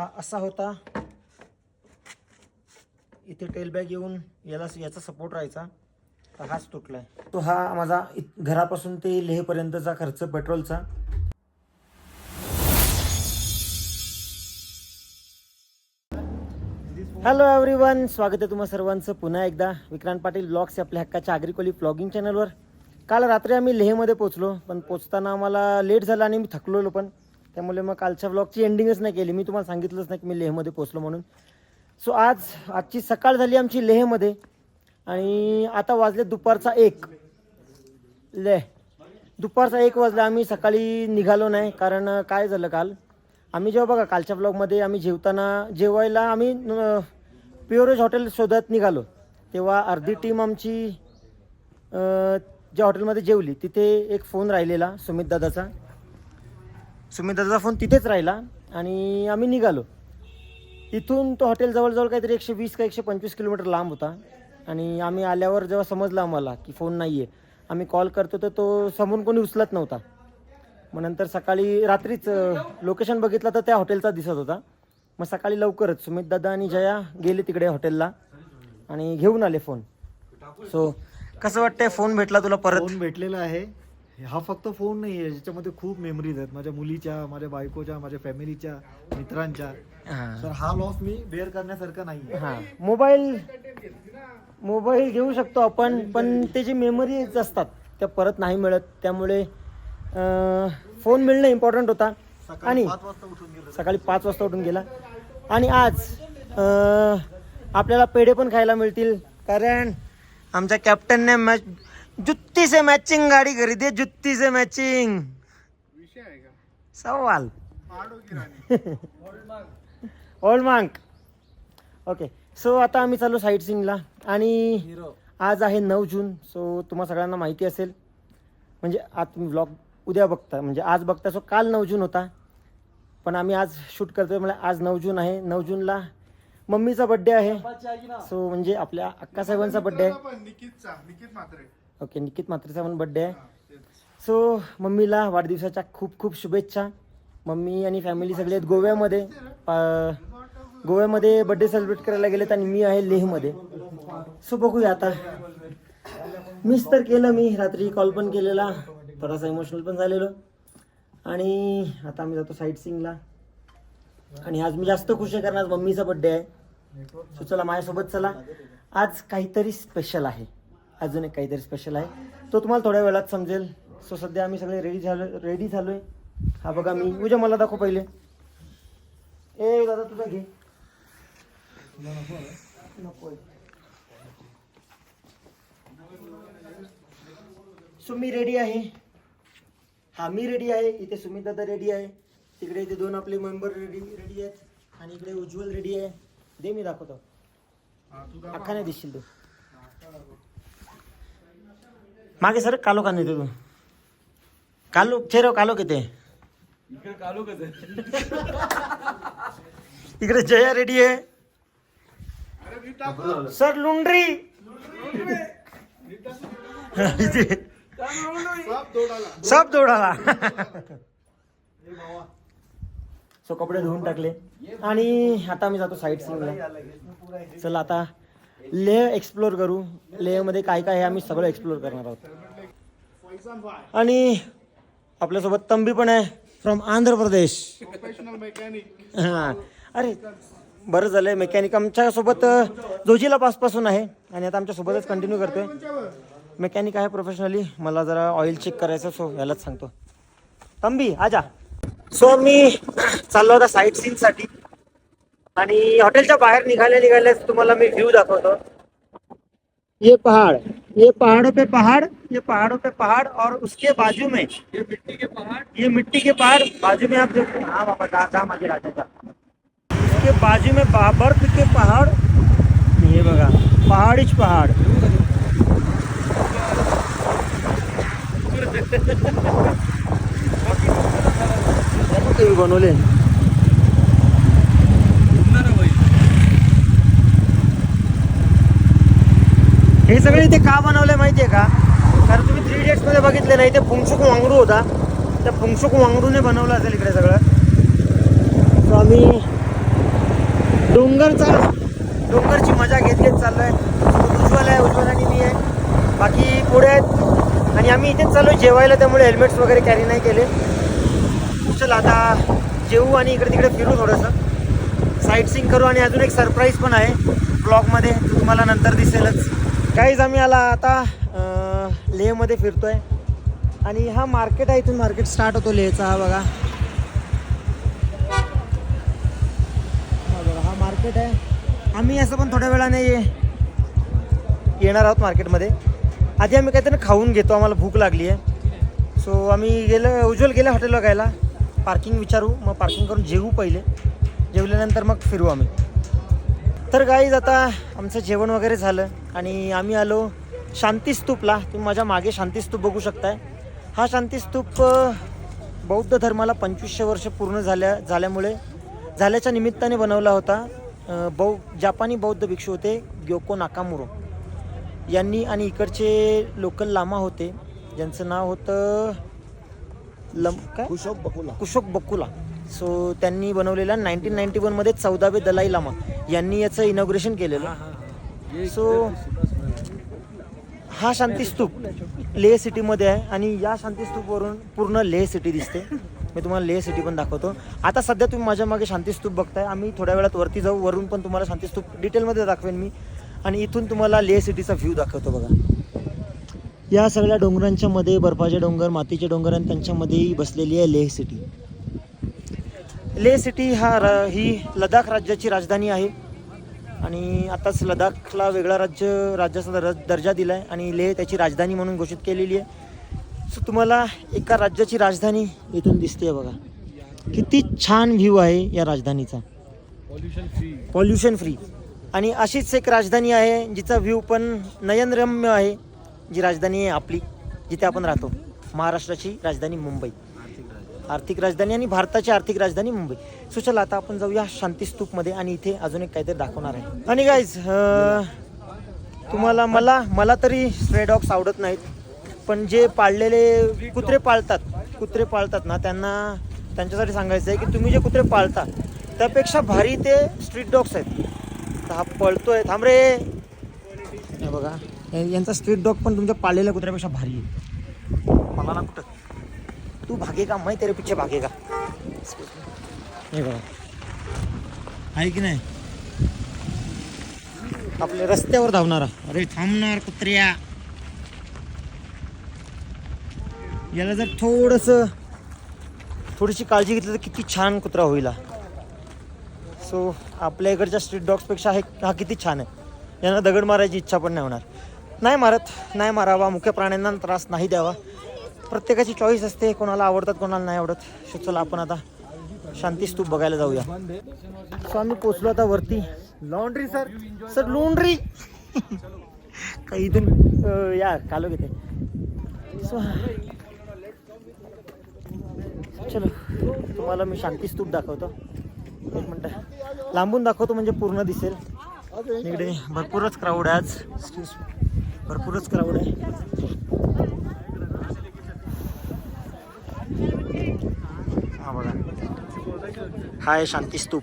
हा असा होता. इथे टेल बॅग येऊन याला याचा सपोर्ट राहायचा. तर हाच तुटलाय. तो हा माझा घरापासून ते लेहपर्यंतचा खर्च पेट्रोलचा. हॅलो एव्हरीवन स्वागत आहे तुम्हा सर्वांचं पुन्हा एकदा. विक्रांत पाटील ब्लॉग्स आपल्या हक्काच्या आग्रिकोली ब्लॉगिंग चॅनलवर काल रात्री आम्ही लेहमध्ये पोचलो पण पोचताना आम्हाला लेट झाला आणि मी थकलेलो पण. त्यामुळे मग कालच्या ब्लॉगची एंडिंगच नाही केली. मी तुम्हाला सांगितलंच नाही की मी लेहमध्ये पोचलो म्हणून. सो आज आजची सकाळ झाली आमची लेहमध्ये. आणि आता वाजले दुपारचा एक. लेह दुपारचा एक वाजला. आम्ही सकाळी निघालो नाही कारण काय झालं काल? आम्ही जेव्हा बघा कालच्या ब्लॉगमध्ये आम्ही जेवताना जेवायला आम्ही प्युअरेज हॉटेल शोधत निघालो. तेव्हा अर्धी टीम आमची ज्या हॉटेलमध्ये जेवली तिथे एक फोन राहिलेला सुमित दादाचा. सुमित दादाचा फोन तिथेच राहिला आणि आम्ही निघालो. इथून तो हॉटेल जवळजवळ काहीतरी एकशे वीस का एकशे पंचवीस किलोमीटर लांब होता. आणि आम्ही आल्यावर जेव्हा समजलं आम्हाला की फोन नाही आहे आम्ही कॉल करतो तर तो समोरून कोणी उचलत नव्हता. मग नंतर सकाळी रात्रीच लोकेशन बघितलं तर त्या हॉटेलचा दिसत होता. मग सकाळी लवकरच सुमित दादा आणि जया गेले तिकडे हॉटेलला आणि घेऊन आले फोन सो कसं वाटतंय? फोन भेटला तुला परत? फोन भेटलेला आहे. हा फक्त फोन नाही आहे ज्याच्यामध्ये खूप मेमरीज आहेत. माझ्या मुलीच्या माझ्या बायकोच्या माझ्या फॅमिलीच्या मित्रांच्या. तर हा लॉस मी बेअर करण्यासारखा नाही हां. मोबाईल मोबाईल घेऊ शकतो आपण पण ते जे मेमरीज असतात त्या परत नाही मिळत. त्यामुळे फोन मिळणं इम्पॉर्टंट होता. आणि सकाळी पाच वाजता उठून गेला. आणि आज आपल्याला पेढे पण खायला मिळतील. कारण आमच्या कॅप्टनने मॅच जुत्ती से मॅचिंग गाडी खरेदी आहे, जुत्ती से मॅचिंग सवाल. ओल्ड मांक ओके सो आता आम्ही चालू साईट सिंगला आणि आज आहे नऊ जून सो तुम्हा सगळ्यांना माहिती असेल. म्हणजे आज तुम्ही व्लॉग उद्या बघता. म्हणजे आज बघता सो काल नऊ जून होता. पण आम्ही आज शूट करतोय म्हणजे आज नऊ जून आहे. नऊ जूनला मम्मीचा बड्डे आहे. सो म्हणजे आपल्या अक्कासाहेबांचा बड्डे आहे. ओके निकित मात्रेचा पण बड्डे आहे. सो मम्मीला वाढदिवसाच्या खूप खूप शुभेच्छा. मम्मी आणि फॅमिली सगळे आहेत गोव्यामध्ये. पा- गोव्यामध्ये बड्डे सेलिब्रेट करायला गेलेत आणि मी आहे लेहमध्ये. सो बघूया आता. मिस तर केलं मी रात्री कॉल पण केलेला. थोडासा इमोशनल पण झालेलो. आणि आता आम्ही जातो साईट सिंगला आणि आज मी जास्त खुश आहे कारण आज मम्मीचा बड्डे आहे. सो चला माझ्यासोबत चला. आज काहीतरी स्पेशल आहे. अजून एक काहीतरी स्पेशल आहे. तो तुम्हाला थोड्या वेळात समजेल. सो सध्या आम्ही सगळे रेडी झालो रेडी झालोय. हा बघा मी उद्या मला दाखव पहिले. ए दादा तुझा घे. नको सो मी रेडी आहे. हा मी रेडी आहे. इथे सुमित दादा रेडी आहे. तिकडे इथे दोन आपले मेंबर रेडी रेडी आहेत. आणि इकडे उज्ज्वल रेडी आहे. दे मी दाखवतो. अख्खा नाही दिसशील तू. मागे सर कालो का नाही तू कालो चेहरा कालो किती इकडे जया रेडी आहे. Sir laundry. सब दौडाला सो कपडे धुवून टाकले. आणि आता आम्ही जातो साईट सीनला चला आता लेह एक्सप्लोर करू. लेहमध्ये काय काय आहे आम्ही सगळं एक्सप्लोर करणार आहोत. आणि आपल्यासोबत तंबी पण आहे फ्रॉम आंध्र प्रदेश. हां. अरे बरं झालंय. मेकॅनिक आमच्यासोबत जोजिला पासपासून आहे. आणि आता आमच्यासोबतच कंटिन्यू करतोय. मेकॅनिक आहे प्रोफेशनली मला जरा ऑइल चेक करायचं सो यालाच सांगतो. तंबी आजा. सो मी चाललो होता साईट सीनसाठी आणि हॉटेलच्या बाहेर निघाल्या निघाल्याच तुम्हाला मी व्ह्यू दाखवतो. ये पहाड़ ये पहाड़ों पे पहाड़ ये पहाड़ों पे पहाड़ और उसके बाजू में ये मिट्टी के पहाड़? ये मिट्टी के पहाड़ बाजू में आप देखो। हाँ बाबा दादा माझे राजाचा इसके बाजू में बर्फ़ के पहाड़ ये बघा पहाड़ीच पहाड़। तुम्ही बनवले. हे सगळे इथे का बनवले माहितीये का? कारण तुम्ही थ्री डेट्समध्ये बघितले नाही ते फुंगसुक वांगडू होता. त्या फुंगसुक वांगडूने बनवलं असेल इकडे सगळं. तर आम्ही डोंगरचा डोंगरची मजा घेत घेत चाललोय उज्ज्वल आहे उज्ज्वल आणि मी आहे. बाकी पुढे आहेत. आणि आम्ही इथेच चाललो जेवायला त्यामुळे हेल्मेट्स वगैरे कॅरी नाही केले. चल आता जेवू आणि इकडे तिकडे फिरू थोडंसं. साईट सीन करू आणि अजून एक सरप्राईज पण आहे. ब्लॉगमध्ये तुम्हाला नंतर दिसेलच. काहीच आम्ही आला आता लेहमध्ये लेहमध्ये फिरतोय. आणि हा मार्केट आहे इथून मार्केट स्टार्ट होतो लेहचा हा बघा. हा बघा हा मार्केट आहे. आम्ही असं पण थोड्या वेळाने येणार आहोत मार्केटमध्ये आधी आम्ही काहीतरी खाऊन घेतो आम्हाला भूक लागली आहे. सो आम्ही गेलं उज्ज्वल गेलं हॉटेलला गायला पार्किंग विचारू मग पार्किंग करून जेवू पहिले. जेवल्यानंतर मग फिरू आम्ही. तर गाईज आता आमचं जेवण वगैरे झालं आणि आम्ही आलो शांती स्तूपला. तुम्ही माझ्या मागे शांती स्तूप बघू शकताय. हा शांती स्तूप अ, बौद्ध धर्माला पंचवीसशे वर्ष पूर्ण झाल्या झाल्यामुळे झाल्याच्या निमित्ताने बनवला होता. बौ जापानी बौद्ध भिक्षू होते ग्योको नाकामुरो. यांनी आणि इकडचे लोकल लामा होते. ज्यांचं नाव होतं लम काय? कुशोक बकुला. कुशोक बकुला. सो त्यांनी बनवलेला नाईन्टीन नाईन्टी वनमध्ये चौदावे दलाई लामा यांनी याचं इनॉग्रेशन केलेलं. सो हा शांती स्तूप लेह सिटीमध्ये आहे आणि या शांती स्तूपवरून पूर्ण लेह सिटी दिसते. मी तुम्हाला लेह सिटी पण दाखवतो. आता सध्या तुम्ही माझ्या मागे शांती स्तूप बघताय. आम्ही थोड्या वेळात वरती जाऊ वरून पण तुम्हाला शांती स्तूप डिटेलमध्ये दाखवेन मी. आणि इथून तुम्हाला लेह सिटीचा व्ह्यू दाखवतो बघा. या सगळ्या डोंगरांच्या मध्ये बर्फाचे डोंगर मातीचे डोंगर आणि त्यांच्यामध्ये बसलेली आहे लेह सिटी. लेह सिटी हा र ही लडाख राज्याची राजधानी आहे. आणि आताच लडाखला वेगळा राज्य राज्याचा दर दर्जा दिला आहे आणि लेह त्याची राजधानी म्हणून घोषित केलेली आहे. सो तुम्हाला एका राज्याची राजधानी इथून दिसते बघा. किती छान व्ह्यू आहे या राजधानीचा. पॉल्युशन फ्री आणि अशीच एक राजधानी आहे जिचा व्ह्यू पण नयनरम्य आहे जी राजधानी आहे आपली जिथे आपण राहतो. महाराष्ट्राची राजधानी मुंबई. आर्थिक राजधानी आणि भारताची आर्थिक राजधानी मुंबई. सो चला आता आपण जाऊया शांतीस्तूपमध्ये आणि इथे अजून एक काहीतरी दाखवणार आहे. आणि गाईज तुम्हाला मला मला तरी स्ट्रे डॉग्स आवडत नाहीत. पण जे पाळलेले कुत्रे पाळतात कुत्रे पाळतात ना त्यांना त्यांच्यासाठी सांगायचं आहे की तुम्ही जे कुत्रे पाळता त्यापेक्षा भारी ते स्ट्रीट डॉग्स आहेत. हा पळतोय. थांब रे. हे बघा यांचा स्ट्रीट डॉग पण तुमच्या पाळलेल्या कुत्र्यापेक्षा भारी आहे. मला ना कुठं तू भागेगा मैं तेरे पीछे भागेगा. हे बघा. आहे की नाही? आपल्या रस्त्यावर धावणारा. अरे थांबणार कुत्र्या. याला जर थोडस थोडीशी काळजी घेतली तर किती छान कुत्रा होईल सो आपल्या इकडच्या स्ट्रीट डॉग्सपेक्षा हे हा किती छान आहे. यांना दगड मारायची इच्छा पण नाही होणार. नाही मारत नाही मारावा. मुख्य प्राण्यांना त्रास नाही द्यावा. प्रत्येकाची चॉईस असते कोणाला आवडतात कोणाला नाही आवडत. सो चला आपण आता शांती स्तूप बघायला जाऊया. सो आम्ही पोचलो आता वरती. लॉन्ड्री सर सर लॉन्ड्री काही इथून या कालो घेते. सो चलो तुम्हाला मी शांती स्तूप दाखवतो. एक मिनटं. लांबून दाखवतो म्हणजे पूर्ण दिसेल. इकडे भरपूरच क्राऊड आहे आज. भरपूरच क्राऊड आहे. हा बघा. हा आहे शांती स्तूप.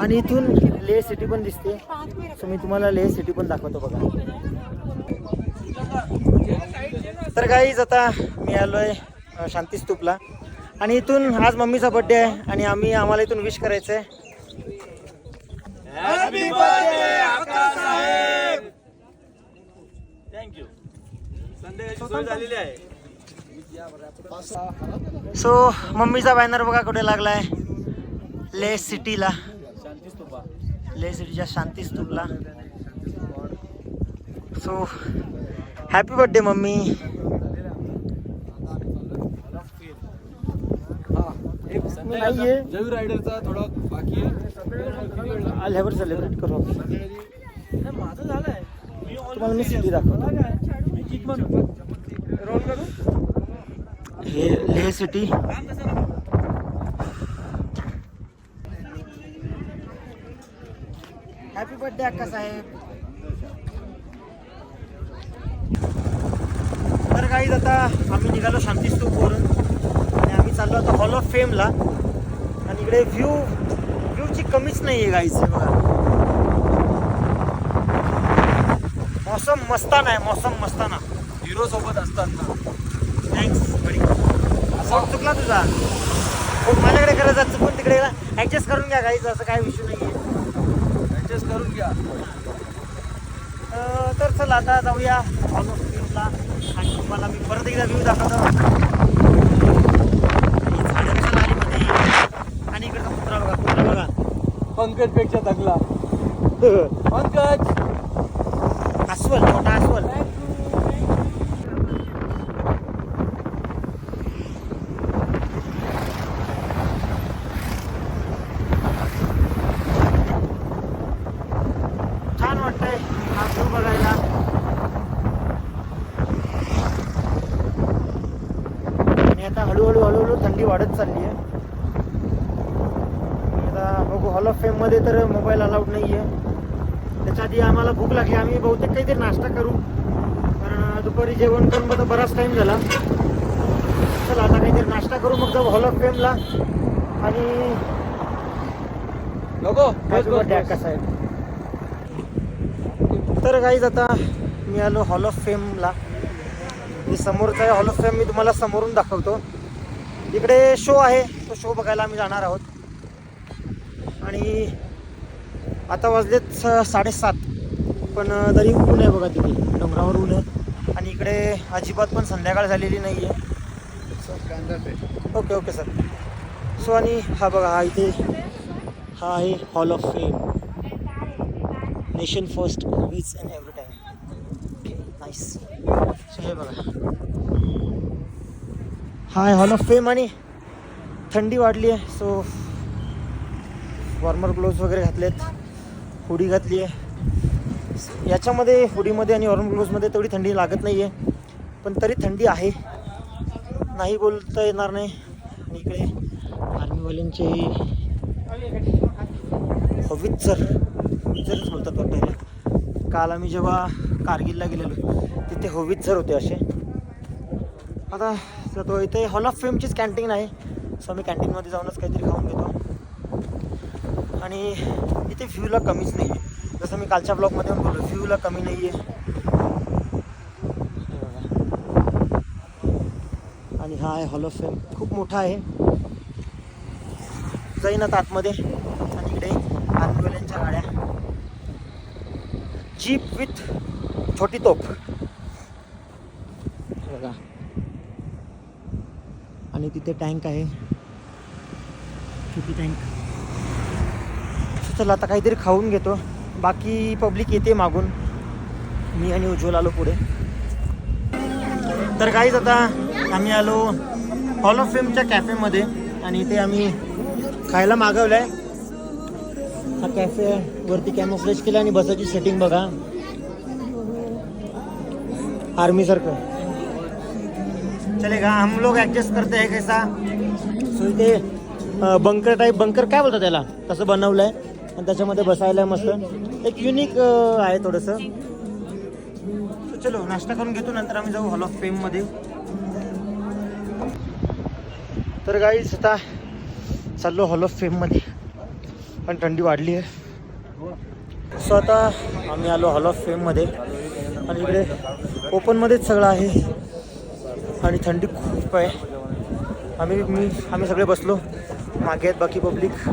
आणि इथून लेह सिटी पण दिसते. सो मी तुम्हाला लेह सिटी पण दाखवतो बघा. तर काहीच आता मी आलोय आहे शांती स्तूपला. आणि इथून आज मम्मीचा बर्थडे आहे आणि आम्ही आम्हाला इथून विश करायचं आहे थँक्यू संध्याकाळची सोय झालेली आहे सो मम्मीचा बॅनर बघा कुठे लागलाय. ले सिटीला. शांती स्तूपा ले सिटीच्या शांती स्तूपला सो हॅपी बर्थडे मम्मी. रायडरचा थोडा बाकी आहे. आल्यावर सेलिब्रेट करू. आपण. माझं झालंय. मी तुम्हाला मी सिटी दाखवतो. हे लेह सिटी. हॅपी बर्थडे अक्का साहेब. तर काही आता आम्ही निघालो शांती स्तूपवरून आणि आम्ही चाललो आता हॉल ऑफ फेमला आणि इकडे व्ह्यू व्ह्यूची कमीच नाही आहे गाईच बघा. मौसम मस्ताना आहे मौसम मस्ताना हिरो सोबत असताना. थँक्स चुकला तुझा. मग माझ्याकडे करायचा चुकून तिकडे ॲडजस्ट करून घ्या गाईच असं काय विषय नाही आहे ऍडजस्ट करून घ्या. तर चल आता जाऊया फिल्मला आणि तुम्हाला मी परत एकदा व्ह्यू दाखवतो. आणि झाडांच्या लारीमध्ये आणि इकडचा कुत्रा बघा कुत्रा बघा. पंकजपेक्षा चांगला पंकज! अस्वल मोठा अस्वल. छान वाटतंय हा व्ह्यू बघायला. आणि आता हळूहळू हळूहळू थंडी वाढत चालली आहे आता बघू हॉल ऑफ फेममध्ये तर मोबाईल अलाउड नाही आहे त्याच्या आधी आम्हाला भूक लागली आम्ही बहुतेक काहीतरी नाश्ता करू कारण दुपारी जेवण करून बघा बराच टाईम झाला. चला आता काहीतरी नाश्ता करू मग जाऊ हॉल ऑफ फेमला आणि. कसा आहे तर गाईज आता मी आलो हॉल ऑफ फेमला मी समोरचा आहे हॉल ऑफ फेम मी तुम्हाला समोरून दाखवतो. इकडे शो आहे. तो शो बघायला आम्ही जाणार आहोत. आणि आता वाजलेत साडेसात. पण तरी ऊन आहे बघा तिथे. डोंगरावर ऊन आहे. इकडे अजिबात पण संध्याकाळ झालेली नाही आहे ओके ओके सर. सो आणि हा बघा हा इथे हा आहे hall of fame nation first वीज and every time okay nice so हे बघा. हा आहे हॉल ऑफ फेम आणि थंडी वाढली आहे सो वॉर्मर ग्लोव्ज वगैरे घातलेत हुडी घातली आहे याच्यामध्ये हुडीमध्ये आणि ऑरन ग्लोव्समध्ये तेवढी थंडी लागत नाही आहे पण तरी थंडी आहे. नाही बोलता येणार नाही. आणि इकडे आर्मीवाल्यांचे हवित्झर हवित्झरच बोलतात वाटतं काल आम्ही जेव्हा कारगिलला गेलेलो तिथे हवित्झर होते असे. आता तर तो इथे हॉल ऑफ फेमचीच कॅन्टीन आहे. सो आम्ही कॅन्टीनमध्ये जाऊनच काहीतरी खाऊन घेतो. आणि इथे फ्यूला कमीच नाही आहे जसं मी कालच्या ब्लॉगमध्ये पण बोललो व्ह्यूला कमी नाही आहे आणि हा आहे हॉल ऑफ फेम खूप मोठा आहे. जाईन आता आतमध्ये. आणि इकडे आर्मीवाल्यांच्या गाड्या. जीप विथ छोटी हे बघा. आणि तिथे टँक आहे. छोटी टँक चला आता काहीतरी खाऊन घेतो. बाकी पब्लिक येते मागून. मी आणि उज्ज्वल आलो पुढे. तर काहीच आता आम्ही आलो हॉल ऑफ फेमच्या कॅफेमध्ये आणि इथे आम्ही खायला मागवलं आहे हा कॅफे वरती कॅमोफ्लेज केला आणि बसायची सेटिंग बघा. आर्मी सारखं चलेगा हम लोग ॲडजस्ट करते आहे कैसा? सो इथे बंकर टाईप बंकर काय बोलतात त्याला? तसं बनवलं आहे आणि त्याच्यामध्ये बसायला मस्त. एक युनिक आहे थोडंसं. चलो नाश्ता करून घेतो नंतर आम्ही जाऊ हॉल ऑफ फेममध्ये तर गाईच आता चाललो हॉल ऑफ फेममध्ये पण थंडी वाढली आहे. सो आता आम्ही आलो हॉल ऑफ फेममध्ये आणि इकडे ओपनमध्येच सगळं आहे. आणि थंडी खूप आहे. आम्ही मी आम्ही सगळे बसलो. मागे आहेत बाकी पब्लिक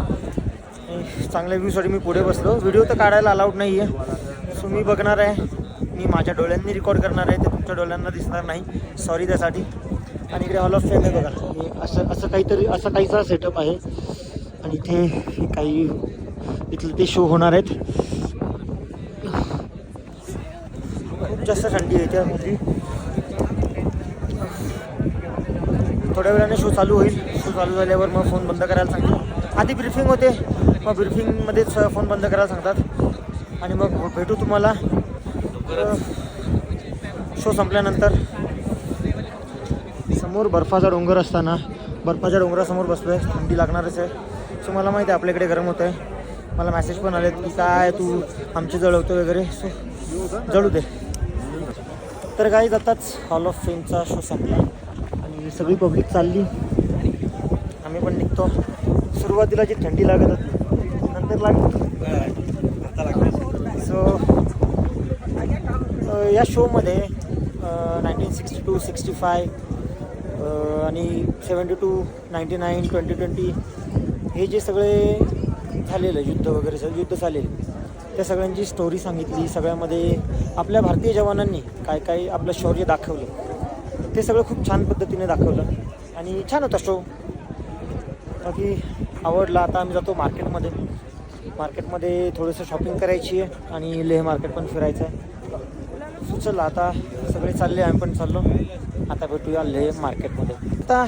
चांगल्या व्ह्यूसाठी मी पुढे बसलो. व्हिडिओ तर काढायला अलाउड नाही आहे सो मी बघणार आहे. मी माझ्या डोळ्यांनी रेकॉर्ड करणार आहे. ते तुमच्या डोळ्यांना दिसणार नाही. सॉरी त्यासाठी. आणि इकडे हॉल ऑफ फेम आहे बघा. हे असं असं काहीतरी असं काहीचा सेटअप आहे. आणि इथे काही इथले ते शो होणार आहेत. खूप जास्त थंडी आहे त्यामध्ये थोड्या वेळाने शो चालू होईल. शो चालू झाल्यावर मग फोन बंद करायला सांगतो. आधी ब्रिफिंग होते. मग ब्रिफिंगमध्येच फोन बंद करायला सांगतात. आणि मग भेटू तुम्हाला. शो संपल्यानंतर. समोर बर्फाचा डोंगर असताना बर्फाच्या डोंगरासमोर बसलो आहे थंडी लागणारच आहे. सो मला माहिती आहे आपल्याकडे गरम होतं आहे मला मेसेज पण आलेत की काय तू आमचे जळवतो वगैरे. सो जळू दे तर काही जाताच हॉल ऑफ फेमचा शो संपला. आणि सगळी पब्लिक चालली. आम्ही पण निघतो. सुरुवातीला जी थंडी लागत होती नंतर लागली. लागलं सो uh, या शोमध्ये nineteen sixty two sixty five आणि seventy two ninety nine twenty twenty हे जे सगळे झालेलं युद्ध वगैरे सगळं युद्ध झालेले त्या सगळ्यांची स्टोरी सांगितली सगळ्यामध्ये आपल्या भारतीय जवानांनी काय काय आपलं शौर्य दाखवलं ते सगळं खूप छान पद्धतीने दाखवलं आणि छान होता शो बाकी आवडला आता आम्ही जातो मार्केटमध्ये. मार्केटमध्ये थोडंसं शॉपिंग करायची आहे आणि लेह मार्केट पण फिरायचं आहे. सुचलं आता सगळे चालले आम्ही पण चाललो. आता भेटूया लेह मार्केटमध्ये आता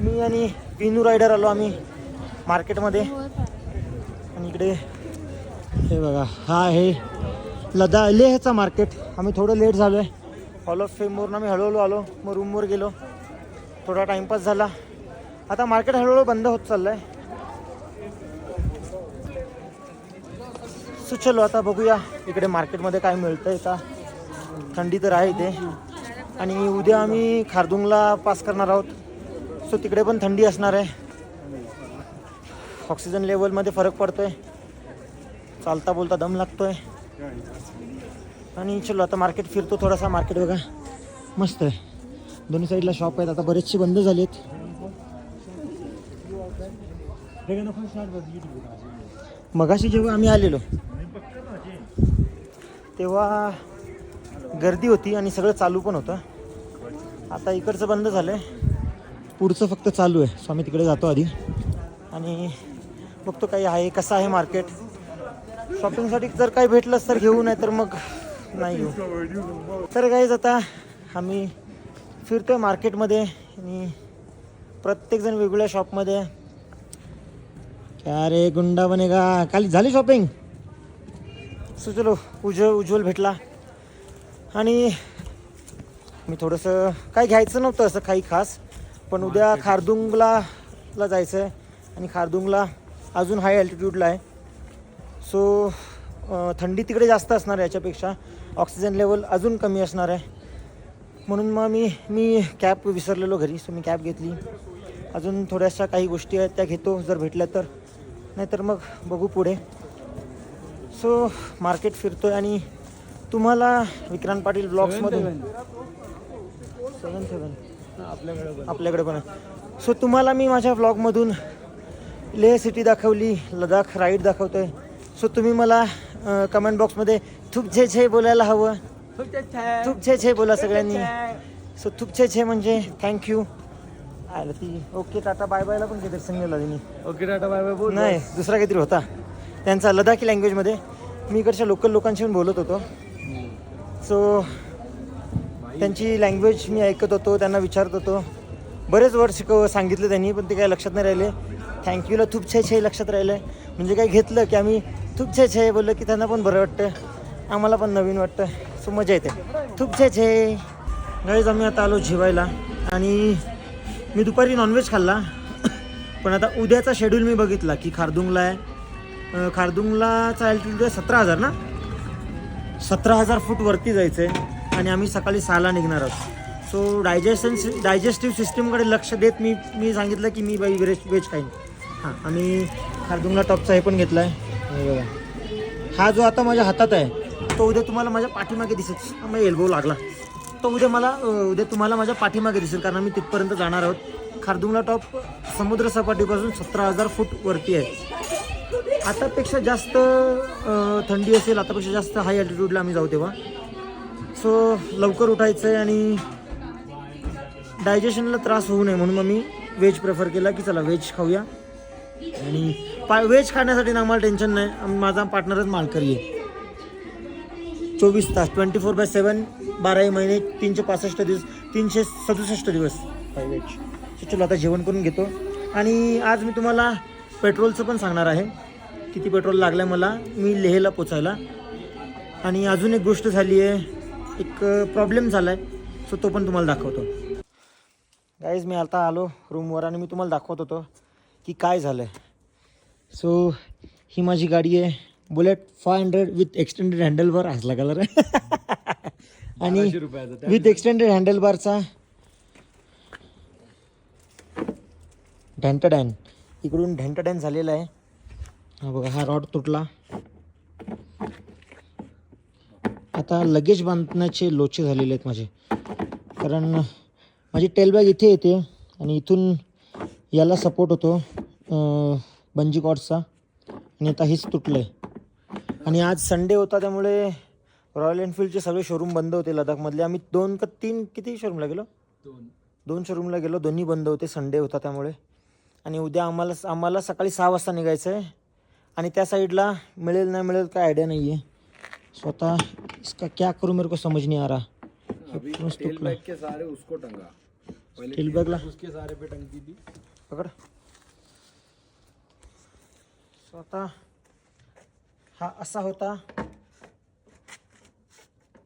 मी आणि पिनू रायडर आलो आम्ही मार्केटमध्ये आणि इकडे हे बघा हा आहे लदा लेहचा मार्केट आम्ही थोडं लेट झालो आहे हॉल ऑफ फेमवरून आम्ही हळूहळू आलो मग रूमवर गेलो. थोडा टाईमपास झाला. आता मार्केट हळूहळू बंद होत चाललं आहे सो चलो आता बघूया इकडे मार्केटमध्ये काय मिळतंय का. थंडी तर आहे इथे. आणि उद्या आम्ही खारदुंगला पास करणार आहोत. सो तिकडे पण थंडी असणार आहे. ऑक्सिजन लेवलमध्ये फरक पडतोय. चालता बोलता दम लागतोय. आणि चलो आता मार्केट फिरतो थोडासा. मार्केट बघा. मस्त आहे. दोन्ही साईडला शॉप आहेत. आता बरेचसे बंद झालेत. मगाशी जेव्हा आम्ही आलेलो तेव्हा गर्दी होती आणि सगळं चालू पण होतं. आता इकडचं बंद झालं आहे पुढचं फक्त चालू आहे. स्वामी तिकडे जातो आधी. आणि बघतो काही आहे कसं आहे मार्केट शॉपिंगसाठी जर काही भेटलंच तर घेऊ नाही तर मग नाही घेऊ. तर काहीच आता आम्ही फिरतो आहे मार्केटमध्ये आणि प्रत्येकजण वेगवेगळ्या शॉपमध्ये आहे. क्या रे गुंडा बनेगा काल झाली शॉपिंग सुचलो उज्ज्वल उज्ज्वल भेटला. आणि मी थोडंसं काही घ्यायचं नव्हतं असं काही खास पण उद्या खारदुंगला ला जायचं आहे आणि खारदुंगला अजून हाय अल्टिट्यूडला आहे. सो थंडी तिकडे जास्त असणार आहे याच्यापेक्षा. ऑक्सिजन लेवल अजून कमी असणार आहे. म्हणून मग मी मी कॅब विसरलेलो घरी. सो मी कॅब घेतली. अजून थोड्याशा काही गोष्टी आहेत त्या घेतो. जर भेटल्या तर. नाहीतर मग बघू पुढे. सो मार्केट फिरतोय आणि तुम्हाला विक्रांत पाटील ब्लॉग्समधून सेवन सेवन आपल्याकडे आपल्याकडे पण आहे. सो तुम्हाला मी माझ्या व्लॉगमधून लेह सिटी दाखवली लडाख राईड दाखवतोय. सो तुम्ही मला कमेंट बॉक्समध्ये थुप छे छे बोलायला हवं. थुप छे छे. बोला सगळ्यांनी. सो थुप छे छे म्हणजे थँक्यू आलं ती. ओके टाटा बाय बायला पण काहीतरी सांगितलं तिने. ओके टाटा बाय बाय बोल. नाही दुसरा काहीतरी होता. त्यांचा लडाखी लँग्वेजमध्ये मी इकडच्या लोकल लोकांशी पण बोलत होतो. सो त्यांची लँग्वेज मी ऐकत होतो त्यांना विचारत होतो. बरेच वर्ड शिकव सांगितले त्यांनी पण ते काही लक्षात नाही राहिले. थँक्यूला थूप छे छे लक्षात राहिलं. म्हणजे काही घेतलं की आम्ही थूप छे छे बोललं की त्यांना पण बरं वाटतं. आम्हाला पण नवीन वाटतं. सो मजा येते. थूप छे छे. गाईज आम्ही आता आलो जेवायला. आणि मी दुपारी नॉनव्हेज खाल्ला. पण आता उद्याचा शेड्यूल मी बघितला की खारदुंगला आहे. खारदुंगला खारदुंगलाचा अल्टिट्यूड आहे सतरा हजार ना? सतरा हजार फूट वरती जायचं आहे आणि आम्ही सकाळी सहाला निघणार आहोत. सो डायजेशन डायजेस्टिव्ह सिस्टीमकडे लक्ष देत मी मी सांगितलं की मी बाई व्हेज व्हेज खाईन. हां आम्ही खारदुंगला टॉपचा हे पण घेतला आहे हा जो आता माझ्या हातात आहे तो उद्या तुम्हाला माझ्या पाठीमागे दिसेल. मग एल्बो लागला. तो उद्या मला उद्या तुम्हाला माझ्या पाठीमागे दिसेल कारण आम्ही तिथपर्यंत जाणार आहोत. खारदुंगला टॉप समुद्रसपाटीपासून सतरा हजार फूट वरती आहे. आतापेक्षा जास्त थंडी असेल आतापेक्षा जास्त हाय अल्टिट्यूडला आम्ही जाऊ तेव्हा. सो लवकर उठायचं आहे आणि डायजेशनला त्रास होऊ नये म्हणून मग मी व्हेज प्रेफर केला की चला व्हेज खाऊया. आणि पा व्हेज खाण्यासाठी ना आम्हाला टेन्शन नाही. माझा पार्टनरच मालकरी आहे. चोवीस तास ट्वेंटी फोर बाय सेवन बाराही महिने तीनशे पासष्ट दिवस तीनशे सदुसष्ट दिवस व्हेज चलो आता जेवण करून घेतो. आणि आज मी तुम्हाला पेट्रोलचं पण सांगणार आहे. किती पेट्रोल लागलं आहे मला मी लेहला पोचायला. आणि अजून एक गोष्ट झाली आहे एक प्रॉब्लेम झाला आहे सो तो पण तुम्हाला दाखवतो. गाईज मी आता आलो रूमवर आणि मी तुम्हाला दाखवत होतो की काय झालं आहे सो ही माझी गाडी आहे Bullet five hundred with extended handle bar हसला कलर आणि विथ एक्सटेंडेड हँडल बारचा डॅन इकडून ढेंटाढेन झालेला आहे. हा बघा हा रॉड तुटला. आता लगेज बांधण्याचे लोचे झालेले आहेत माझे. कारण माझी टेल बॅग इथे येते आणि इथून याला सपोर्ट होतो बंजी कॉर्डचा. आणि आता हेच तुटलं आहे आणि आज संडे होता त्यामुळे रॉयल एनफिल्डचे सगळे शोरूम बंद होते लडाखमधले आम्ही दोन का तीन किती शोरूमला गेलो? दोन. दोन शोरूमला गेलो दोन्ही बंद होते संडे होता त्यामुळे. आणि उद्या आम्हाला आम्हाला सकाळी सहा वाजता निघायचं आहे आणि त्या साईडला मिळेल नाही मिळेल काय आयडिया नाही आहे स्वतः इसका क्या करूँ मेरे को समझ नहीं आ रहा. अभी मस्त टेल टुकड़ा। बैग के सारे उसको टंगा. पहले टेल बैग ला उसके सारे पे टंगती थी। पकड. स्वतः हा असा होता.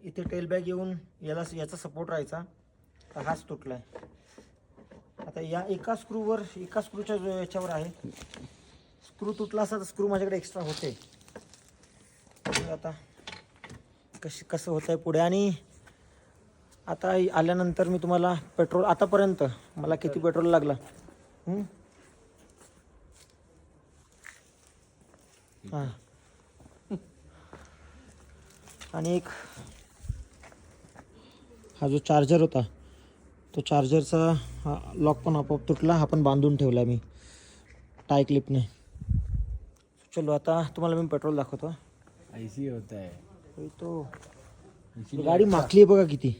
इथे टेल बॅग येऊन याला याचा सपोर्ट राहायचा. तर हाच तुटलाय. आता या एका स्क्रूवर एका स्क्रूच्या जो याच्यावर आहे. स्क्रू तुटला असता तर स्क्रू माझ्याकडे एक्स्ट्रा होते. आता कशी कसं होत आहे पुढे? आणि आता आल्यानंतर मी तुम्हाला पेट्रोल आतापर्यंत मला किती पेट्रोल लागला? हं? हां. आणि एक हा जो चार्जर होता तो चार्जरचा हा लॉक पण आपोआप तुटला. हा पण बांधून ठेवला मी. टाय क्लिपने चलो आता तुम्हाला मी पेट्रोल दाखवतो ऐसी होता है होय तो. गाडी माखली आहे बघा किती.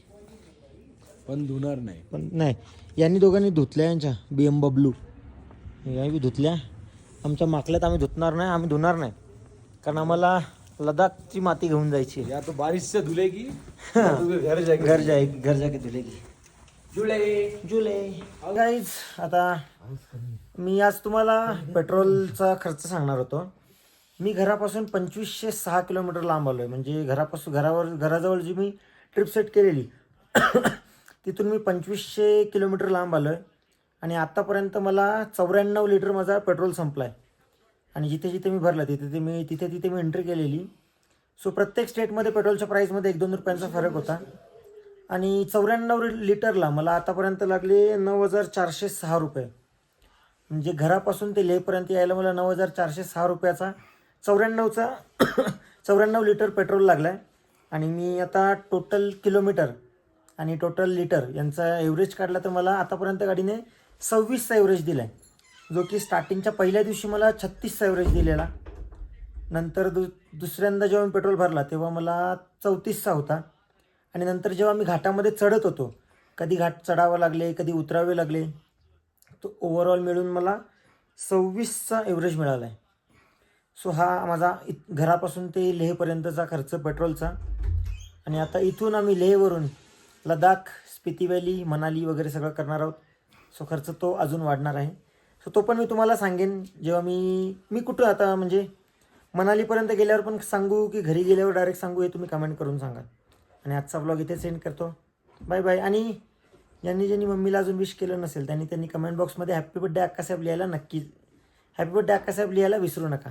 पण धुणार नाही. पण नाही यांनी दोघांनी धुतल्या यांच्या बी एम बबलू यांनी बी धुतल्या. आमच्या माकल्यात आम्ही धुतणार नाही आम्ही धुणार नाही. कारण आम्हाला लडाखची माती घेऊन जायची आहे. या तो बारिश से धुलेगी या तो फिर घर जाके घर जाए घर जाके धुलेगी जुले जुले गाईज आता मी आज तुम्हाला पेट्रोलचा खर्च सांगणार होतो. मी घरापासून पंचवीसशे सहा किलोमीटर लांब आलो आहे म्हणजे घरापासून घरावर घराजवळ जी मी ट्रिप सेट केलेली तिथून मी पंचवीसशे किलोमीटर लांब आलो आहे आणि आत्तापर्यंत मला चौऱ्याण्णव लिटर माझा पेट्रोल संपला आहे आणि जिथे जिथे मी भरलं तिथे ते मी तिथे तिथे मी एंट्री केलेली. सो प्रत्येक स्टेटमध्ये पेट्रोलच्या प्राईसमध्ये एक दोन रुपयांचा फरक होता. आणि चौऱ्याण्णव लिटरला मला आतापर्यंत लागले नऊ हजार चारशे सहा रुपये. म्हणजे घरापासून ते लेहपर्यंत यायला मला नऊ हजार चारशे सहा रुपयाचा चौऱ्याण्णवचा चौऱ्याण्णव लिटर पेट्रोल लागला आहे आणि मी आता टोटल किलोमीटर आणि टोटल लिटर यांचा एव्हरेज काढला तर मला आतापर्यंत गाडीने सव्वीसचा एव्हरेज दिला आहे जो की स्टार्टिंगच्या पहिल्या दिवशी मला छत्तीसचा एव्हरेज दिलेला. नंतर दु दुसऱ्यांदा जेव्हा मी पेट्रोल भरला तेव्हा मला चौतीसचा होता. आणि नंतर जेव्हा मी घाटामध्ये चढत होतो कधी घाट चढावं लागले कधी उतरावे लागले तो ओव्हरऑल मिळून मला सव्वीसचा एव्हरेज मिळाला आहे सो हा माझा इत घरापासून ते लेहपर्यंतचा खर्च पेट्रोलचा. आणि आता इथून आम्ही लेहवरून लडाख स्पिती व्हॅली मनाली वगैरे सगळं करणार आहोत. सो खर्च तो अजून वाढणार आहे. सो तो पण मी तुम्हाला सांगेन. जेव्हा मी मी कुठं आता म्हणजे मनालीपर्यंत गेल्यावर पण सांगू की घरी गेल्यावर डायरेक्ट सांगू हे तुम्ही कमेंट करून सांगा. आणि आजचा ब्लॉग इथे सेंड करतो. बाय बाय आणि ज्यांनी ज्यांनी मम्मीला अजून विश केलं नसेल त्यांनी त्यांनी कमेंट बॉक्समध्ये हॅपी बड्डे अक्कासाहेब लिहायला नक्की हॅपी बड्डे अक्कासाहेब लिहायला विसरू नका.